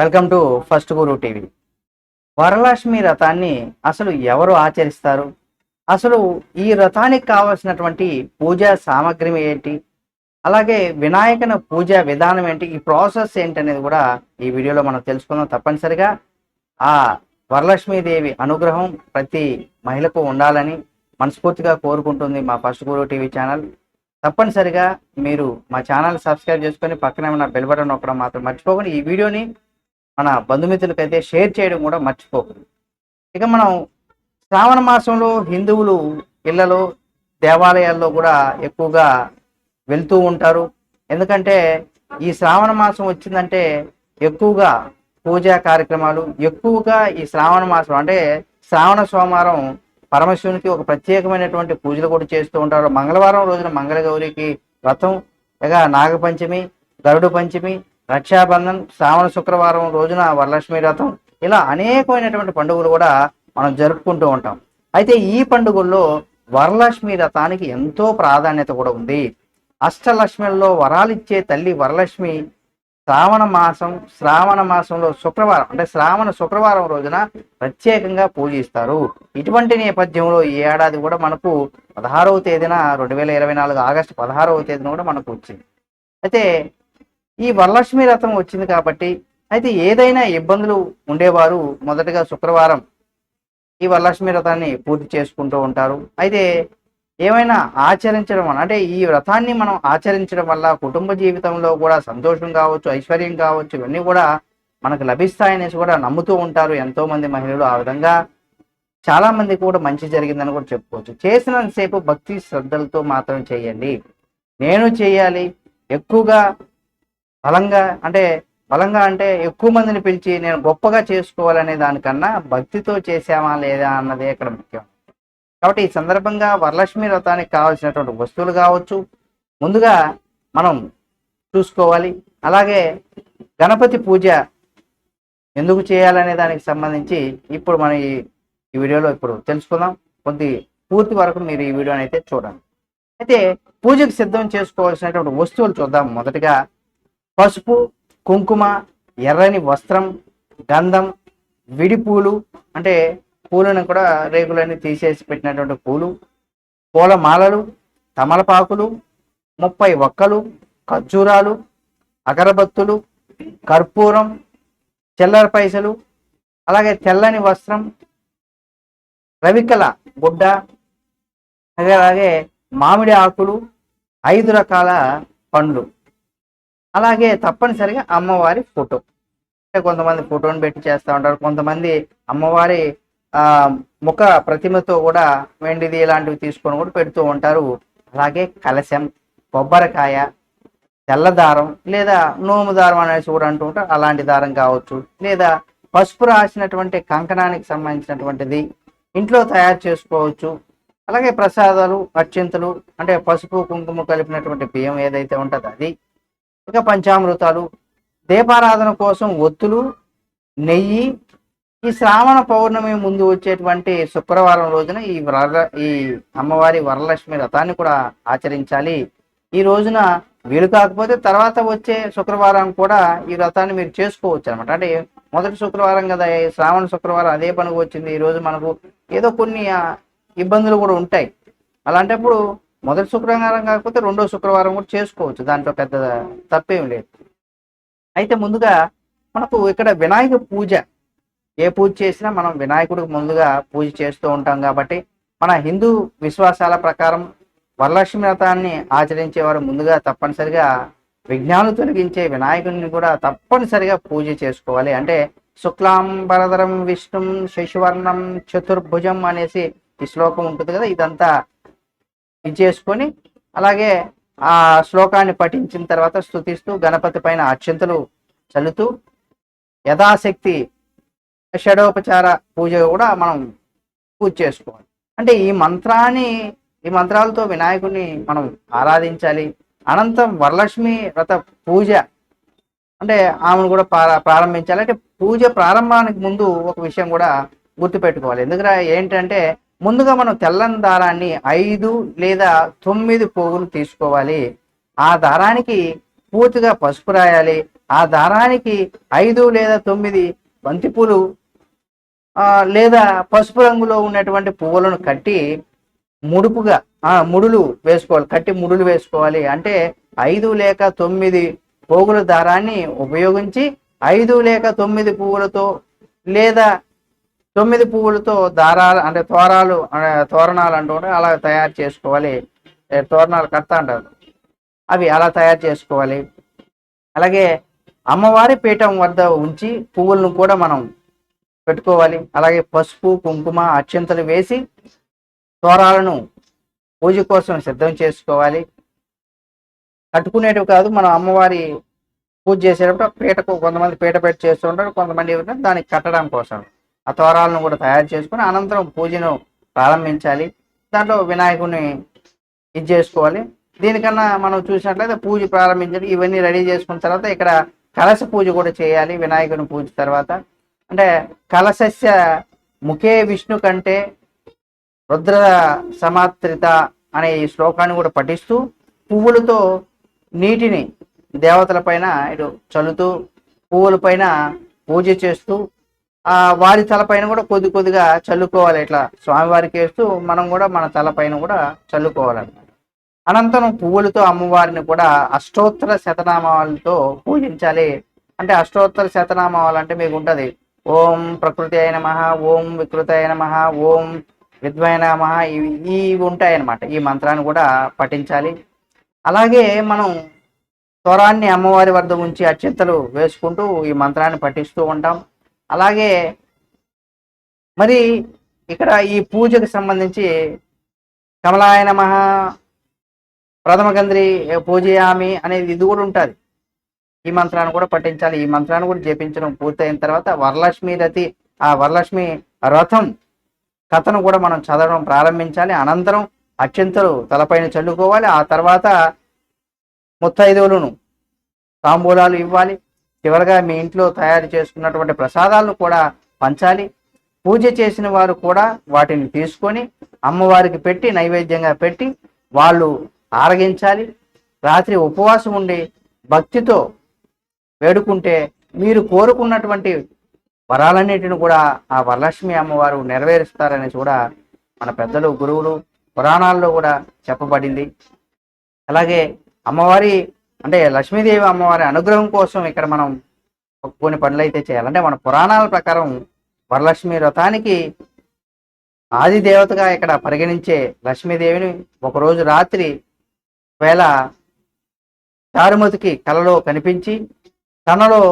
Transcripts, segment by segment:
Welcome to first guru TV. Varalakshmi రథాన్ని అసలు ఎవరు ఆచరిస్తారు? అసలు ఈ రథానికి కావాల్సినటువంటి పూజా సామగ్రి ఏంటి? అలాగే వినాయకుని పూజా విధానం ఏంటి? ఈ ప్రాసెస్ ఏంటి అనేది కూడా ఈ వీడియోలో మనం తెలుసుకుందాం తప్పనిసరిగా. ఆ వరలక్ష్మీదేవి అనుగ్రహం ప్రతి మహిళకు ఉండాలని మనస్ఫూర్తిగా కోరుకుంటుంది మా ఫస్ట్ గురు టీవీ ఛానల్. తప్పనిసరిగా మీరు మా ఛానల్ సబ్స్క్రైబ్ చేసుకొని పక్కనే ఉన్న బెల్ బటన్ నొక్కడం మాత్రం మర్చిపోకండి ఈ వీడియోని మన బంధుమిత్రులకైతే షేర్ చేయడం కూడా మర్చిపోకూడదు ఇక మనం శ్రావణ మాసంలో హిందువులు ఇళ్ళలో దేవాలయాల్లో కూడా ఎక్కువగా వెళ్తూ ఉంటారు. ఎందుకంటే ఈ శ్రావణ మాసం వచ్చిందంటే ఎక్కువగా పూజా కార్యక్రమాలు ఎక్కువగా ఈ శ్రావణ మాసం అంటే శ్రావణ సోమవారం పరమశివునికి ఒక ప్రత్యేకమైనటువంటి పూజలు కూడా చేస్తూ ఉంటారు. మంగళవారం రోజున మంగళగౌరికి వ్రతం ఇక నాగపంచమి గరుడు పంచమి రక్షాబంధన్ శ్రావణ శుక్రవారం రోజున వరలక్ష్మి రథం ఇలా అనేకమైనటువంటి పండుగలు కూడా మనం జరుపుకుంటూ ఉంటాం. అయితే ఈ పండుగల్లో వరలక్ష్మి రథానికి ఎంతో ప్రాధాన్యత కూడా ఉంది. అష్టలక్ష్మిలో వరాలిచ్చే తల్లి వరలక్ష్మి శ్రావణ మాసం శ్రావణ మాసంలో శుక్రవారం అంటే శ్రావణ శుక్రవారం రోజున ప్రత్యేకంగా పూజిస్తారు. ఇటువంటి నేపథ్యంలో ఈ ఏడాది కూడా మనకు పదహారవ తేదీన రెండు వేల ఇరవై నాలుగు ఆగస్టు పదహారవ తేదీన కూడా మనకు వచ్చింది. అయితే ఈ వరలక్ష్మి రథం వచ్చింది కాబట్టి అయితే ఏదైనా ఇబ్బందులు ఉండేవారు మొదటగా శుక్రవారం ఈ వరలక్ష్మి రథాన్ని పూర్తి చేసుకుంటూ ఉంటారు. అయితే ఏమైనా ఆచరించడం వల్ల అంటే ఈ వ్రతాన్ని మనం ఆచరించడం వల్ల కుటుంబ జీవితంలో కూడా సంతోషం కావచ్చు ఐశ్వర్యం కావచ్చు ఇవన్నీ కూడా మనకు లభిస్తాయనేసి కూడా నమ్ముతూ ఉంటారు ఎంతో మంది మహిళలు. ఆ విధంగా చాలా మంది కూడా మంచి జరిగిందని కూడా చెప్పుకోవచ్చు. చేసినంతసేపు భక్తి శ్రద్ధలతో మాత్రం చేయండి. నేను చేయాలి ఎక్కువగా బలంగా అంటే బలంగా అంటే ఎక్కువ మందిని పిలిచి నేను గొప్పగా చేసుకోవాలనే దానికన్నా భక్తితో చేసామా లేదా అన్నదే ఇక్కడ ముఖ్యం. కాబట్టి ఈ సందర్భంగా వరలక్ష్మి వ్రతానికి కావాల్సినటువంటి వస్తువులు కావచ్చు ముందుగా మనం చూసుకోవాలి. అలాగే గణపతి పూజ ఎందుకు చేయాలనే దానికి సంబంధించి ఇప్పుడు మనం ఈ ఈ వీడియోలో ఇప్పుడు తెలుసుకుందాం. కొద్ది పూర్తి వరకు మీరు ఈ వీడియోని అయితే చూడండి. అయితే పూజకు సిద్ధం చేసుకోవాల్సినటువంటి వస్తువులు చూద్దాం. మొదటిగా పసుపు కుంకుమ ఎర్రని వస్త్రం గంధం విడి పూలు అంటే పూలను కూడా రేకులన్నీ తీసేసి పెట్టినటువంటి పూలు పూల మాలలు తమలపాకులు ముప్పై ఒక్కలు ఖర్జూరాలు అగరబత్తులు కర్పూరం చిల్లర పైసలు అలాగే తెల్లని వస్త్రం రవికల గుడ్డ అలాగే మామిడి ఆకులు ఐదు రకాల పండ్లు. అలాగే తప్పనిసరిగా అమ్మవారి ఫోటో. కొంతమంది ఫోటోని పెట్టి చేస్తూ ఉంటారు. కొంతమంది అమ్మవారి ఆ ముఖ ప్రతిమతో కూడా వెండిది ఇలాంటివి తీసుకొని కూడా పెడుతూ ఉంటారు. అలాగే కలశం కొబ్బరికాయ తెల్ల దారం లేదా నోము దారం అనేసి కూడా అంటూ ఉంటారు. అలాంటి దారం కావచ్చు. లేదా పసుపు రాసినటువంటి కంకణానికి సంబంధించినటువంటిది ఇంట్లో తయారు చేసుకోవచ్చు. అలాగే ప్రసాదాలు అత్యంతలు అంటే పసుపు కుంకుమ కలిపినటువంటి బియ్యం ఏదైతే ఉంటుందో అది. ఇక పంచామృతాలు దీపారాధన కోసం ఒత్తులు నెయ్యి ఈ శ్రావణ పౌర్ణమి ముందు వచ్చేటువంటి శుక్రవారం రోజున ఈ వర ఈ అమ్మవారి వరలక్ష్మి రథాన్ని కూడా ఆచరించాలి. ఈ రోజున వీలు కాకపోతే తర్వాత వచ్చే శుక్రవారం కూడా ఈ వ్రతాన్ని మీరు చేసుకోవచ్చు అనమాట అంటే మొదటి శుక్రవారం కదా శ్రావణ శుక్రవారం అదే పనికి వచ్చింది. ఈ రోజు మనకు ఏదో కొన్ని ఇబ్బందులు కూడా ఉంటాయి. అలాంటప్పుడు మొదటి శుక్రవారం కాకపోతే రెండో శుక్రవారం కూడా చేసుకోవచ్చు. దాంట్లో పెద్ద తప్పేం లేదు. అయితే ముందుగా మనకు ఇక్కడ వినాయక పూజ. ఏ పూజ చేసినా మనం వినాయకుడికి ముందుగా పూజ చేస్తూ ఉంటాం కాబట్టి మన హిందూ విశ్వాసాల ప్రకారం వరలక్ష్మి వ్రతాన్ని ఆచరించేవారు ముందుగా తప్పనిసరిగా విఘ్నాలు తొలగించే వినాయకుడిని కూడా తప్పనిసరిగా పూజ చేసుకోవాలి. అంటే శుక్లాంబరధరం విష్ణుం శశివర్ణం చతుర్భుజం అనేసి ఈ శ్లోకం ఉంటుంది కదా ఇదంతా ఇది చేసుకొని అలాగే ఆ శ్లోకాన్ని పఠించిన తర్వాత స్తుతిస్తూ గణపతి పైన అత్యంతలు చల్లుతూ యథాశక్తి షడోపచార పూజ కూడా మనం పూజ చేసుకోవాలి. అంటే ఈ మంత్రాన్ని ఈ మంత్రాలతో వినాయకుడిని మనం ఆరాధించాలి. అనంతరం వరలక్ష్మి వ్రత పూజ అంటే ఆమెను కూడా ప్రారంభించాలి. అంటే పూజ ప్రారంభానికి ముందు ఒక విషయం కూడా గుర్తుపెట్టుకోవాలి. ఎందుకంటే ఏంటంటే ముందుగా మనం తెల్లని దారాన్ని ఐదు లేదా తొమ్మిది పోగులు తీసుకోవాలి. ఆ దారానికి పూర్తిగా పసుపు రాయాలి. ఆ దారానికి ఐదు లేదా తొమ్మిది బంతిపూలు లేదా పసుపు రంగులో ఉన్నటువంటి పువ్వులను కట్టి ముడుపుగా ఆ ముడులు వేసుకోవాలి. కట్టి ముడులు వేసుకోవాలి. అంటే ఐదు లేక తొమ్మిది పోగుల దారాన్ని ఉపయోగించి ఐదు లేక తొమ్మిది పువ్వులతో లేదా తొమ్మిది పువ్వులతో దారాలు అంటే తోరాలు తోరణాలు అంటూ అలా తయారు చేసుకోవాలి. తోరణాలు కడతా అంటారు. అవి అలా తయారు చేసుకోవాలి. అలాగే అమ్మవారి పీఠం వద్ద ఉంచి పువ్వులను కూడా మనం పెట్టుకోవాలి. అలాగే పసుపు కుంకుమ అత్యంతలు వేసి తోరాలను పూజ కోసం సిద్ధం చేసుకోవాలి. కట్టుకునేటివి కాదు మనం అమ్మవారి పూజ చేసేటప్పుడు పీటకు కొంతమంది పీట పెట్టి చేస్తూ ఉంటారు కొంతమంది దానికి కట్టడం కోసం. ఆ కూడా తయారు చేసుకుని అనంతరం పూజను ప్రారంభించాలి. దాంట్లో వినాయకుడిని ఇది చేసుకోవాలి. దీనికన్నా మనం చూసినట్లయితే పూజ ప్రారంభించాలి ఇవన్నీ రెడీ చేసుకున్న తర్వాత ఇక్కడ కలశ పూజ కూడా చేయాలి వినాయకుని పూజ తర్వాత. అంటే కలశస్య ముఖే విష్ణు కంటే రుద్ర సమాత్రిత అనే ఈ శ్లోకాన్ని కూడా పఠిస్తూ పువ్వులతో నీటిని దేవతల పైన ఇటు చల్లుతూ పువ్వుల పైన పూజ చేస్తూ ఆ వారి తలపైన కూడా కొద్ది కొద్దిగా చల్లుకోవాలి. ఇట్లా స్వామివారికి వేస్తూ మనం కూడా మన తలపైన కూడా చల్లుకోవాలన్నమాట. అనంతరం పువ్వులతో అమ్మవారిని కూడా అష్టోత్తర శతనామాలతో పూజించాలి. అంటే అష్టోత్తర శతనామాలు అంటే మీకు ఉంటది. ఓం ప్రకృతి అయిన మహా ఓం వికృతి అయిన మహా ఓం విద్వయ మహ ఇవి ఇవి ఉంటాయన్నమాట. ఈ మంత్రాన్ని కూడా పఠించాలి. అలాగే మనం స్వరాన్ని అమ్మవారి వద్ద ఉంచి అత్యంతలు వేసుకుంటూ ఈ మంత్రాన్ని పఠిస్తూ ఉంటాం. అలాగే మరి ఇక్కడ ఈ పూజకు సంబంధించి కమలాయ మహా ప్రథమ గంధ్రి పూజయామి అనేది ఇది కూడా ఉంటుంది. ఈ మంత్రాన్ని కూడా పఠించాలి. ఈ మంత్రాన్ని కూడా జపించడం పూర్తయిన తర్వాత వరలక్ష్మి రతి ఆ వరలక్ష్మి రథం కథను కూడా మనం చదవడం ప్రారంభించాలి. అనంతరం అత్యంతలు తలపైన చల్లుకోవాలి. ఆ తర్వాత ముత్తైదువులను తాంబూలాలు ఇవ్వాలి. చివరగా మీ ఇంట్లో తయారు చేసుకున్నటువంటి ప్రసాదాలను కూడా పంచాలి. పూజ చేసిన వారు కూడా వాటిని తీసుకొని అమ్మవారికి పెట్టి నైవేద్యంగా పెట్టి వాళ్ళు ఆరగించాలి. రాత్రి ఉపవాసం ఉండి భక్తితో వేడుకుంటే మీరు కోరుకున్నటువంటి వరాలన్నిటిని కూడా ఆ వరలక్ష్మి అమ్మవారు నెరవేరుస్తారని కూడా మన పెద్దలు గురువులు పురాణాల్లో కూడా చెప్పబడింది. అలాగే అమ్మవారి అంటే లక్ష్మీదేవి అమ్మవారి అనుగ్రహం కోసం ఇక్కడ మనం కొన్ని పనులు అయితే చేయాలి. అంటే మన పురాణాల ప్రకారం వరలక్ష్మి వ్రతానికి ఆది దేవతగా ఇక్కడ పరిగణించే లక్ష్మీదేవిని ఒకరోజు రాత్రి వేళ చారుమతికి కలలో కనిపించి తనలో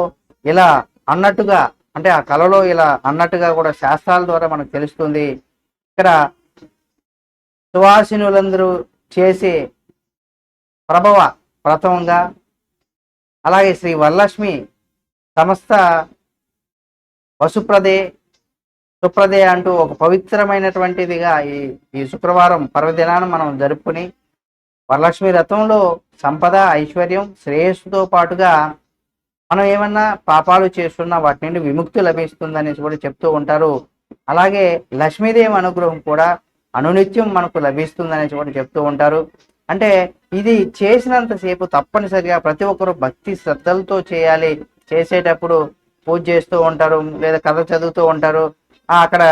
ఇలా అన్నట్టుగా అంటే ఆ కళలో ఇలా అన్నట్టుగా కూడా శాస్త్రాల ద్వారా మనకు తెలుస్తుంది. ఇక్కడ సువాసినులందరూ చేసే ప్రభవ ప్రథమంగా అలాగే శ్రీ వరలక్ష్మి సమస్త వసుప్రదే సుప్రదే అంటూ ఒక పవిత్రమైనటువంటిదిగా ఈ ఈ శుక్రవారం పర్వదినాన్ని మనం జరుపుకుని వరలక్ష్మి రథంలో సంపద ఐశ్వర్యం శ్రేయస్సుతో పాటుగా మనం ఏమన్నా పాపాలు చేస్తున్నా వాటి నుండి విముక్తి లభిస్తుందనేసి కూడా చెప్తూ ఉంటారు. అలాగే లక్ష్మీదేవి అనుగ్రహం కూడా అనునిత్యం మనకు లభిస్తుందనేసి కూడా చెప్తూ ఉంటారు. అంటే ఇది చేసినంతసేపు తప్పనిసరిగా ప్రతి ఒక్కరు భక్తి శ్రద్ధలతో చేయాలి. చేసేటప్పుడు పూజ చేస్తూ ఉంటారు లేదా కథ చదువుతూ ఉంటారు. అక్కడ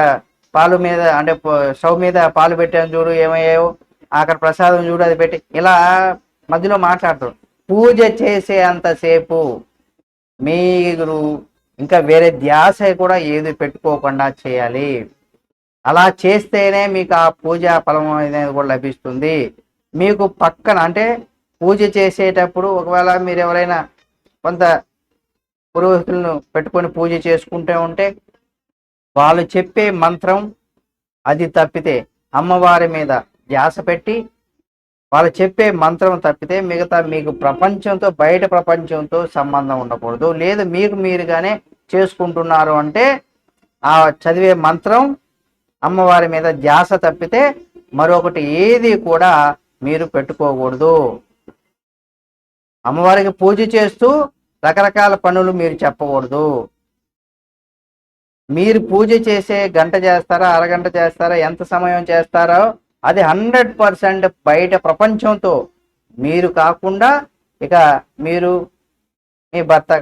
పాలు మీద అంటే స్టవ్ మీద పాలు పెట్టాను చూడు ఏమయ్యాయో. అక్కడ ప్రసాదం చూడు అది పెట్టి ఇలా మధ్యలో మాట్లాడతారు. పూజ చేసే అంతసేపు మీరు ఇంకా వేరే ధ్యాస కూడా ఏది పెట్టుకోకుండా చేయాలి. అలా చేస్తేనే మీకు ఆ పూజ ఫలం అనేది కూడా లభిస్తుంది. మీకు పక్కన అంటే పూజ చేసేటప్పుడు ఒకవేళ మీరు ఎవరైనా కొంత పురోహితులను పెట్టుకొని పూజ చేసుకుంటూ ఉంటే వాళ్ళు చెప్పే మంత్రం అది తప్పితే అమ్మవారి మీద ధ్యాస పెట్టి వాళ్ళు చెప్పే మంత్రం తప్పితే మిగతా మీకు ప్రపంచంతో బయట ప్రపంచంతో సంబంధం ఉండకూడదు. లేదు మీకు మీరుగానే చేసుకుంటున్నారు అంటే ఆ చదివే మంత్రం అమ్మవారి మీద ధ్యాస తప్పితే మరొకటి ఏది కూడా మీరు పెట్టుకోకూడదు. అమ్మవారికి పూజ చేస్తూ రకరకాల పనులు మీరు చెప్పకూడదు. మీరు పూజ చేసే గంట చేస్తారా అరగంట చేస్తారా ఎంత సమయం చేస్తారో అది హండ్రెడ్ పర్సెంట్ బయట ప్రపంచంతో మీరు కాకుండా ఇక మీరు మీ భర్త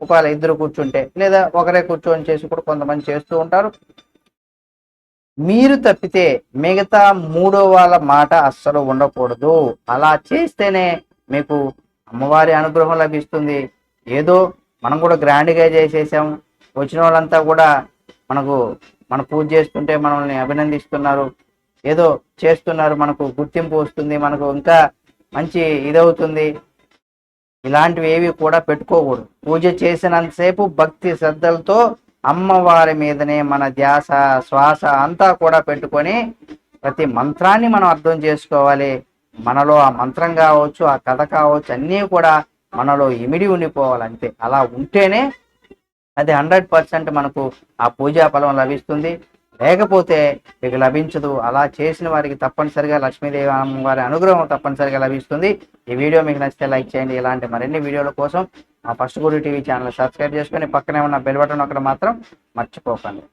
ఒకవేళ ఇద్దరు కూర్చుంటే లేదా ఒకరే కూర్చొని చేసి కూడా కొంతమంది చేస్తూ ఉంటారు. మీరు తప్పితే మిగతా మూడో వాళ్ళ మాట అస్సలు ఉండకూడదు. అలా చేస్తేనే మీకు అమ్మవారి అనుగ్రహం లభిస్తుంది. ఏదో మనం కూడా గ్రాండ్గా చేసేసాం. వచ్చిన వాళ్ళంతా కూడా మనకు మన పూజ చేస్తుంటే మనల్ని అభినందిస్తున్నారు. ఏదో చేస్తున్నారు మనకు గుర్తింపు వస్తుంది మనకు ఇంకా మంచి ఇదవుతుంది. ఇలాంటివి ఏవి కూడా పెట్టుకోకూడదు. పూజ చేసినంతసేపు భక్తి శ్రద్ధలతో అమ్మవారి మీదనే మన ధ్యాస శ్వాస అంతా కూడా పెట్టుకొని ప్రతి మంత్రాన్ని మనం అర్థం చేసుకోవాలి. మనలో ఆ మంత్రం కావచ్చు ఆ కథ కావచ్చు అన్నీ కూడా మనలో ఇమిడి ఉండిపోవాలి అంతే. అలా ఉంటేనే అది హండ్రెడ్ పర్సెంట్ మనకు ఆ పూజా ఫలం లభిస్తుంది. లేకపోతే మీకు లభించదు. అలా చేసిన వారికి తప్పనిసరిగా లక్ష్మీదేవి అమ్మవారి అనుగ్రహం తప్పనిసరిగా లభిస్తుంది. ఈ వీడియో మీకు నచ్చితే లైక్ చేయండి. ఇలాంటి మరిన్ని వీడియోల కోసం మా first guru TV channel subscribe చేసుకొని పక్కనే ఉన్న బెల్ బటన్ అక్కడ మాత్రం మర్చిపోకండి.